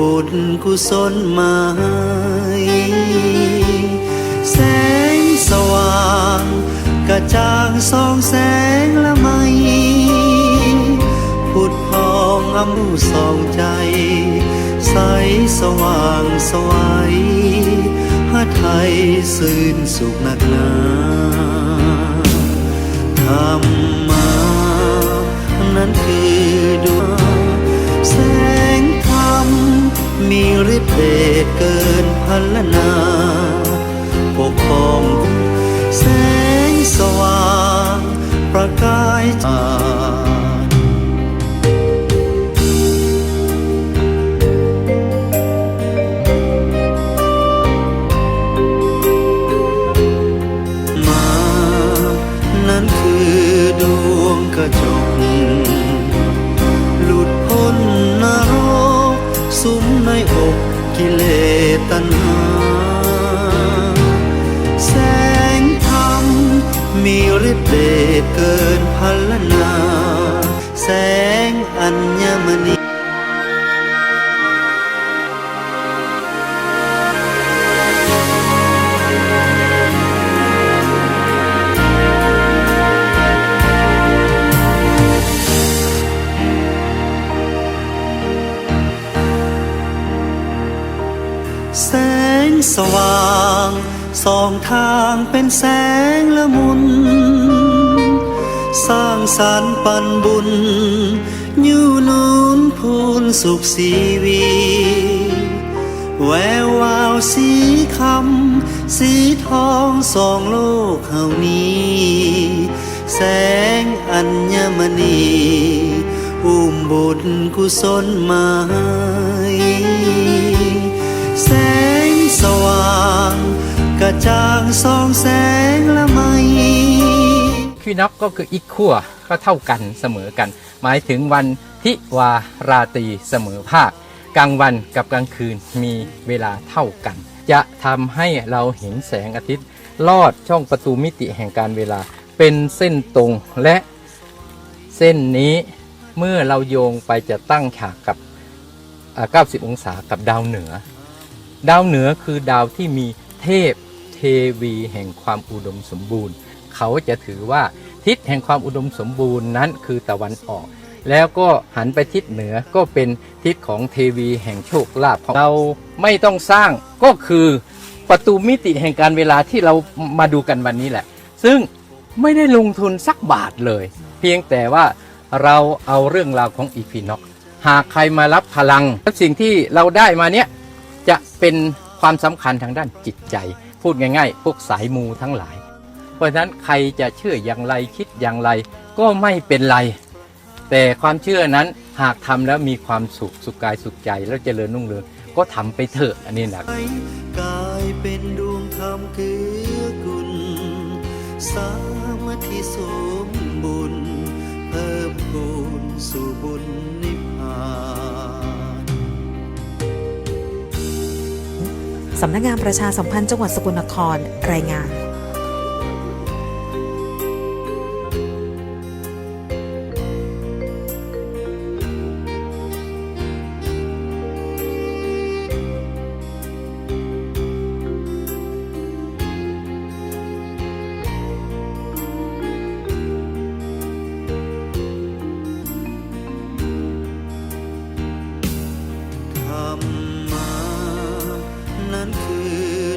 บุญกุศลมาให้แสงสว่างกระจ่างส่องแสงละไมพุดพองอำรุส่องใจ ใสสว่างสวัยหาไทยซื่นสุขนักหนาธรรมา มีฤทธิ์เดชเกินพันละนาปกครองแสงสว่างประกายจา กิเลสตัณหา แสงธรรมมีฤทธิ์เดชเกินพันละนา แสงสว่างส่องทางเป็นแสงละมุน สร้างสรรค์ปันบุญยูนูนพูนสุขสีวี แวววาวสีคำ สีทองสองโลกเฮานี้ แสงอัญมณีอุ้มบุญกุศลมาให้ แสงสว่างกระจ่างส่องแสงละไมคีน็อกก็คืออีกขั้วก็เท่ากันเสมอกัน หมายถึงวันทิวาราตรีเสมอภาค กลางวันกับกลางคืนมีเวลาเท่ากัน จะทำให้เราเห็นแสงอาทิตย์ ลอดช่องประตูมิติแห่งการเวลาเป็นเส้นตรงและเส้นนี้เมื่อเราโยงไปจะตั้งฉากกับอ่า90 องศากับดาวเหนือ ดาวเหนือคือดาวที่มีเทพเทวีแห่งความอุดมสมบูรณ์ เขาจะถือว่าทิศแห่งความอุดมสมบูรณ์นั้นคือตะวันออก แล้วก็หันไปทิศเหนือก็เป็นทิศของเทวีแห่งโชคลาภเราไม่ต้องสร้างก็คือประตูมิติแห่งการเวลาที่เรามาดูกันวันนี้แหละ ซึ่งไม่ได้ลงทุนสักบาทเลย เพียงแต่ว่าเราเอาเรื่องราวของอีพีน็อกหากใครมารับพลังสิ่งที่เราได้มาเนี้ย เป็นความสำคัญทางด้านจิตใจ พูดง่ายๆ พวกสายมูทั้งหลาย เพราะฉะนั้นใครจะเชื่ออย่างไรคิดอย่างไรก็ไม่เป็นไร แต่ความเชื่อนั้นหากทำแล้วมีความสุขสุขกายสุขใจแล้วเจริญรุ่งเรืองก็ทำไปเถอะอันนี้นะกายเป็นดวงธรรมคือกุลสามัคคีสมบุญ สำนักงานประชาสัมพันธ์จังหวัดสกลนครรายงาน